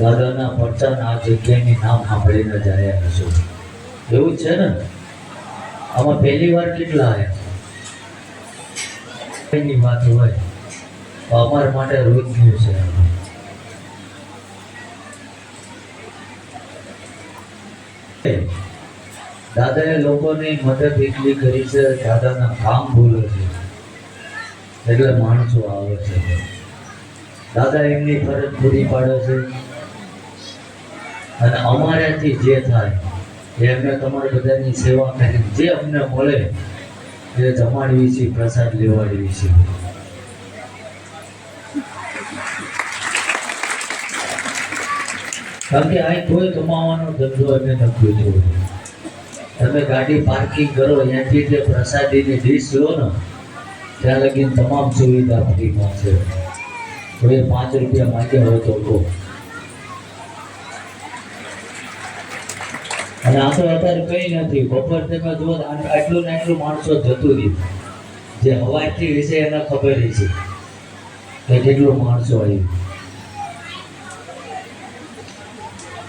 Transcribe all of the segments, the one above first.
દાદાના પડચાના આ જગ્યાની નામ સાંભળીને જ આવ્યા એવું છે ને? આમાં પહેલી વાર કેટલા આવ્યા એની વાત હોય તો અમારા માટે રોજનું છે દાદાએ લોકોની મદદ એટલી કરી છે, દાદાના કામ ભૂલે છે. એટલે માણસો આવે છે. દાદા એમની ફરજ પૂરી પાડે છે. અને અમારાથી જે થાય, એ અમે તમારી બધાની સેવા કરી જે અમને મળે, એ જમાડવી છે પ્રસાદ લેવાડવી છે કારણ કે અહીં કોઈ કમાવાનો ધંધો અમે નથી જોયો તમે ગાડી પાર્કિંગ કરો ત્યાંથી જે પ્રસાદીની ડીશ લો ને, ત્યાં લગીને તમામ સુવિધા ફ્રીમાં છે. કોઈ પાંચ રૂપિયા માંગ્યા હોય તો કહો અને આપણે અત્યારે કઈ નથી. બપોર તમે જુઓ આટલું ને આટલું માણસો જતું રહ્યું. જે હવાથી વિશે એને ખબર છે કે કેટલું માણસો આવ્યું.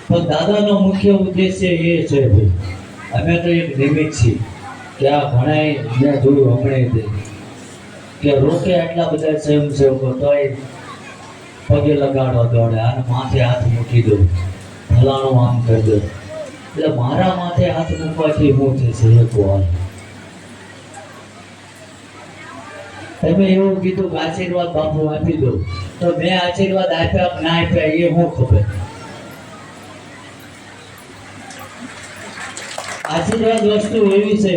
પણ દાદાનો મુખ્ય ઉદ્દેશ્ય એ છે ભાઈ, અમે તો એક નિમિત્ત છીએ કે આ ભણાય, મેં જોયું હમણાં તે, કે રોકે આટલા બધા સ્વયંસેવકો તોય પગે લગાડવા દોડે, આને માથે હાથ મૂકી દો, ફલાણું આમ કરી દો. એટલે મારા માથે હાથ મૂકવાથી હું છે એ તમે એવું કીધું કે આશીર્વાદ બાપુ આપી દો, તો મેં આશીર્વાદ આપ્યા ના આપ્યા એ હું ખબર. આશીર્વાદ વસ્તુ એવી છે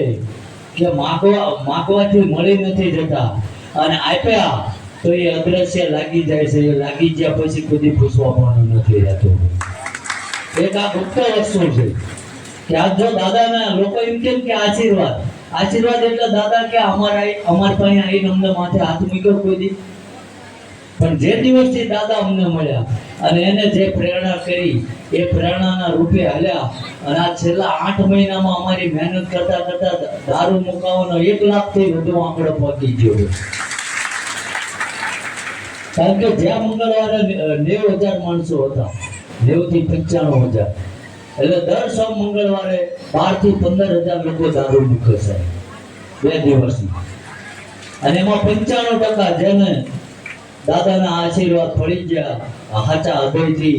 કે માગવા, માગવાથી મળી નથી જતા અને આપ્યા તો એ અદ્રશ્ય લાગી જાય છે લાગી ગયા પછી કદી પૂછવા પણ નથી રહેતું. એક આ ગુપ્ત વસ્તુ છે. કે આ જો દાદાના લોકો એમ કેમ કે આશીર્વાદ? આશીર્વાદ એટલે દાદા કે અમારા અમાર પાસે આવીને અમને માથે હાથ મૂક્યો કોઈ દી. પણ જે દિવસથી દાદા અમને મળ્યા અને એને જે પ્રેરણા કરી, એ પ્રેરણાના રૂપે હલ્યા. અને આ છેલ્લા આઠ મહિનામાં અમારી મહેનત કરતા કરતા દારૂ મુકાવાનો એક લાખથી વધુ આંકડો પહોંચી ગયો. કારણ કે જ્યાં મંગળવારે નેવું હજાર માણસો હતા. નેવું પંચાણું હજાર. એટલે દર સૌ મંગળવારે બારથી પંદર હજાર લોકો દારૂ મૂકે છે. બે દિવસમાં. અને એમાં પંચાણું ટકા જેને દાદાના આશીર્વાદ પડી ગયા હાચા હૃદયથી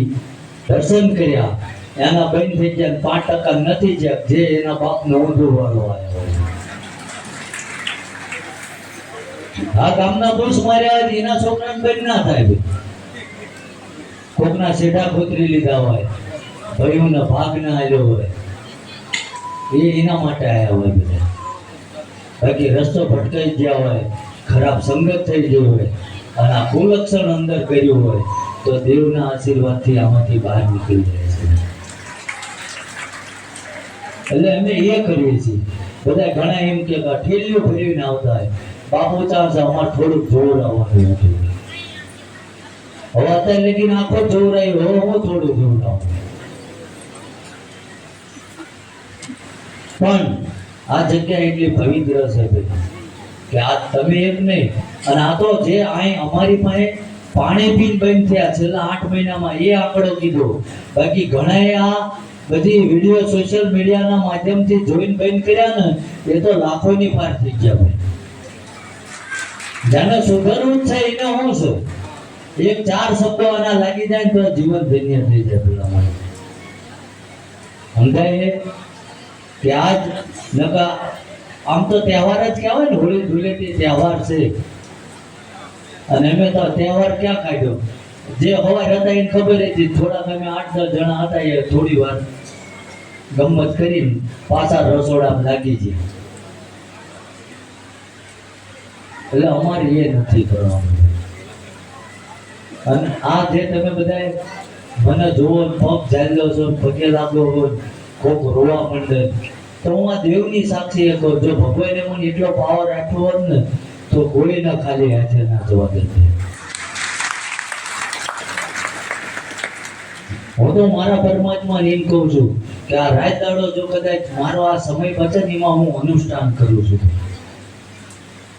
દર્શન કર્યા. એના બંધ થઈ ગયા પાંચ ટકા નથી જ્યાં, જે એના બાપનો ઊંધો વાળો આવ્યો આ ગામના પુરુષ માર્યા એના છોકરાને બંધ ના થાય કોકના સેઢા ખોતરી લીધા હોય ભાઈઓને ભાગ ના આવ્યો હોય. એ એના માટે આવ્યા હોય બધા. બાકી રસ્તો ભટકાઈ ગયા હોય, ખરાબ સંગત થઈ ગયો હોય, અને આ કુલક્ષણ અંદર કર્યું હોય, તો દેવના આશીર્વાદથી આમાંથી બહાર નીકળી જાય છે. એટલે અમે એ કરીએ છીએ. બધા ઘણા એમ કે ઠેલીઓ ફેરવીને આવતા હોય. બાપુ ચાર અમારે થોડુંક જોર આવવાનું હતું. અત્યારે લેકિન આખો જોર આવ્યો હવે હું, થોડું જોઉં આવું પણ આ જગ્યા એટલી પવિત્ર છે ભાઈ કે આ તમે એમ નહીં, અને આ તો જે અહીં અમારી પાસે પાણી પીન બંધ થયા, છેલ્લા આઠ મહિનામાં એ આંકડો કીધો. બાકી ઘણાએ આ બધી વીડિયો સોશિયલ મીડિયાના માધ્યમથી જોઈન બંધ કર્યા ને, એ તો લાખોની પાર થઈ ગયા ભાઈ. જેને સુધરવું છે, એને હું છું? એક ચાર શબ્દો આના લાગી જાય તો જીવન ધન્ય થઈ જાય પેલા માણસ. સમજાય? કે આજ નકા આમ તો તહેવાર જ કહેવાય ને, હોળી ધૂળેટી તહેવાર છે. અને અમે તો તહેવાર ક્યાં કાઢ્યો? જે હવાય હતા એને ખબર હતી થોડાક અમે આઠ દસ જણા હતા, એ થોડી વાર ગમત કરીને પાછા રસોડામાં લાગી છે એટલે અમારે એ નથી કરવાનું. અને આ જે તમે બધા મને જોવો પગ ઝાલ્યો છો પગે લાગો હોય કોક રોવા માંડે તો હું આ દેવની સાક્ષી એ કહું જો ભગવાને મને એટલો પાવર આપ્યો હોત ને, તો કોઈ ના ખાલી હાથે ના જોવા દે હું તો મારા પરમાત્માને એમ કહું છું કે આ રાત દાડો જો કદાચ મારો આ સમય બચે એમાં હું અનુષ્ઠાન કરું છું.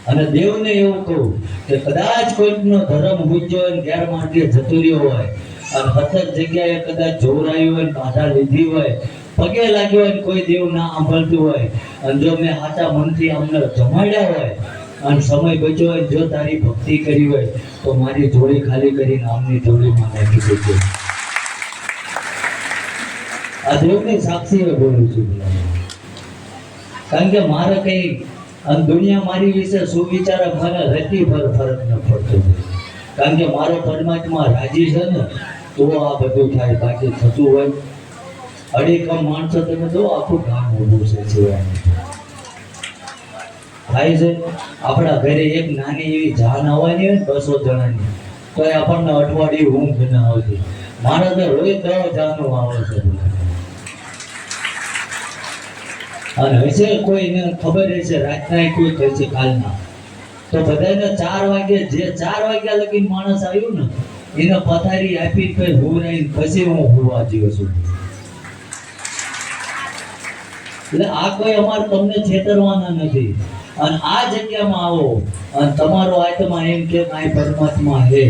અને દેવને એવું કહું કે કદાચ કોઈકનો ધર્મ ગુજ્યો હોય ગેરમાર્ગે જતો રહ્યો હોય અને સતત જગ્યાએ કદાચ જોવરાયું હોય બાધા લીધી હોય, પગે લાગ્યો હોય કોઈ દેવ ના સાંભળતું હોય, અને જો મેં સાચા મનથી અમને જમાડ્યા હોય, અને સમય બચ્યો હોય જો તારી ભક્તિ કરી હોય, તો મારી જોડી ખાલી કરીને આમની જોડીમાં નાખી દેજો. આ દેવની સાક્ષીએ બોલું છું. કારણ કે મારે કઈ અને દુનિયા મારી વિશે શું વિચારે મને રતી પર ફરક ન પડતો કારણ કે મારો પરમાત્મા રાજી છે ને, તો આ બધું થાય, બાકી થતું હોય. અડીકમ માણસો તમે જો આખું ગામ ઊભું છે જીવવાનું થાય છે. આપણા ઘરે એક નાની એવી જાન આવવાની હોય ને, બસો જણાની, તો એ આપણને અઠવાડિયું ઊંઘ ન આવતી. મારા તો રોજ દવા જાનું આવે છે. અને હશે કોઈને ખબર હશે રાતના કોઈ કહે કાલના. તો બધાને ચાર વાગે, જે ચાર વાગ્યા લગી માણસ આવ્યું ને, એને પથારી આપી કઈ હુરાઈ પછી હું હોવા જીવ છું. એટલે આ કોઈ અમાર તમને છેતરવાના નથી. અને આ જગ્યામાં આવો, અને તમારો આત્મા એમ કે માય પરમાત્મા હે,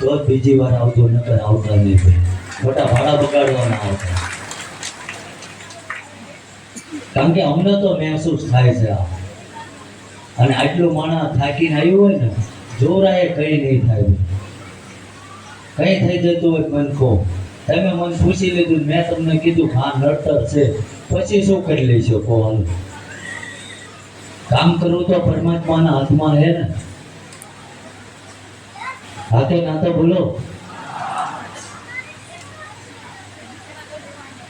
તો બીજી વાર આવતો નકર આવતા નહીં. મોટા ભાડા બગાડવાના આવતા. કારણ કે અમને તો મહેસૂસ થાય છે આ. અને આટલું માણસ થાકીને આવ્યું હોય ને, જોરાએ કઈ નહીં થાય. કઈ થઈ જતું હોય મન તમે મને પૂછી લીધું, મેં તમને કીધું હા નડતર છે. પછી શું કરી લઈશો કહો હાલો. કામ કરવું તો પરમાત્માના હાથમાં હે ને. હાથે નાતો બોલો.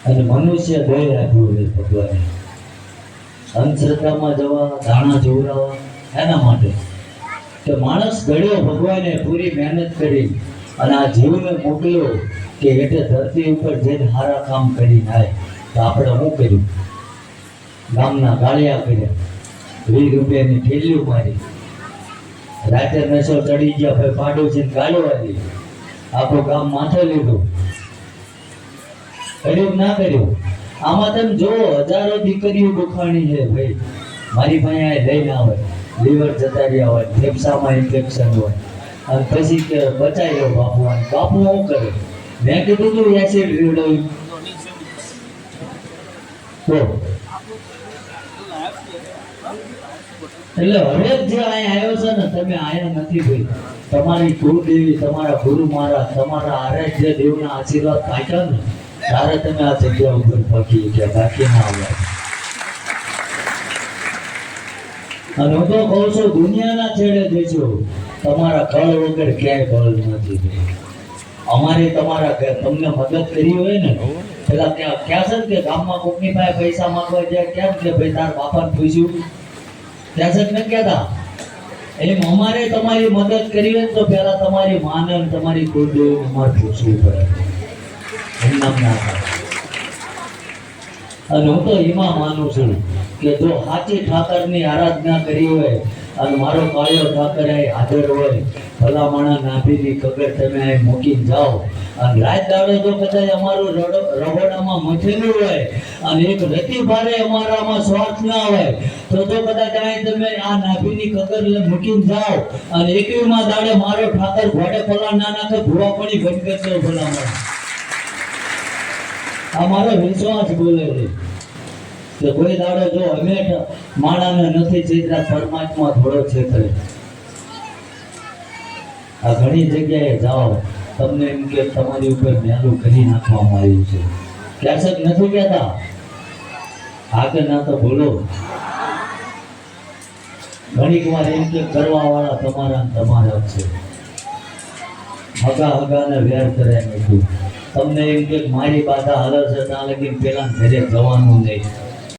અને મનુષ્ય દય રાખ્યું છે ભગવાને. અંધશ્રદ્ધામાં જવા દાણા જોવડાવવા એના માટે. કે માણસ ઘડ્યો ભગવાને પૂરી મહેનત કરી અને આ જીવને મોકલ્યો કે એટલે ધરતી ઉપર જઈને સારા કામ કરી નાય. તો આપણે શું કર્યું? ગામના ગાળિયા કર્યા. વીસ રૂપિયાની ઠેલીઓ મારી. રાતે નશો ચડી ગયા, ભાઈ છે ગાળો આવી આપણું ગામ માથે લીધું. કર્યું ના કર્યું? આમાં તમે જો હજારો દીકરીઓ દુખાણી છે ભાઈ. મારી પાસે આ લઈને આવે લીવર જતા રહ્યા હોય, ફેફસામાં ઇન્ફેક્શન હોય. અને પછી કે બચાવી લો બાપુ. બાપુ શું કરે? મેં કીધું તું એસિડ રેડોયું તો? એટલે હવે જે અહીંયા આવ્યો છે ને, તમે અહીંયા નથી ભાઈ. તમારી ગુરુદેવી તમારા ગુરુ મહારાજ, તમારા આરાધ્ય દેવના આશીર્વાદ પાક્યા ને. ત્યારે તમે આ જગ્યા દુનિયાના છેડે જઈશું તમારા કળ વગર ક્યાંય બળ નથી અમારે તમારા તમને મદદ કરી હોય ને પેલા ક્યાં ક્યાં છે કે ગામમાં કોકની પાસે પૈસા માંગવા જાય કેમ કે ભાઈ તાર બાપાને પૂછ્યું ત્યાં છે ને કહેતા એમ અમારે તમારી મદદ કરી હોય તો પહેલા તમારી માને તમારી કુળદેવીને અમારે પૂછવું પડે અને હું તો એમાં માનું છું કે જો સાચી ઠાકરની આરાધના કરી હોય અને મારો કાળિયો ઠાકર અહીં હાજર હોય ભલામણા નાભીની કગર તમે અહીં મૂકીને જાઓ. અને રાત દાડે જો કદાચ અમારું રહોડામાં મથેલું હોય અને એક રતિ ભારે અમારામાં સ્વાર્થ ના હોય, તો જો કદાચ અહીં તમે આ નાભીની લઈ મૂકીને જાઓ. અને એકવીમાં દાડે મારો ઠાકર ઘોડે પલા ના નાખે ભૂવા પડી છે કરશો ભલા માણા આ મારો વિશ્વાસ બોલે છે. કે કોઈ દાડો જો અમે માણાને નથી ચેતરા પરમાત્મા થોડો છેતરે. આ ઘણી જગ્યાએ જાઓ, તમને એમ કે તમારી ઉપર મેલું કરી નાખવામાં આવ્યું છે. ક્યાંક નથી કહેતા? આગળ ના તો બોલો. ઘણીક વાર એમ કે કરવા વાળા તમારા તમારા છે. હગા હગાને વેર કર્યા નથી તમને એમ કે મારી બાધા હાલે છે ત્યાં લગી પેલા ઘરે જવાનું નહીં.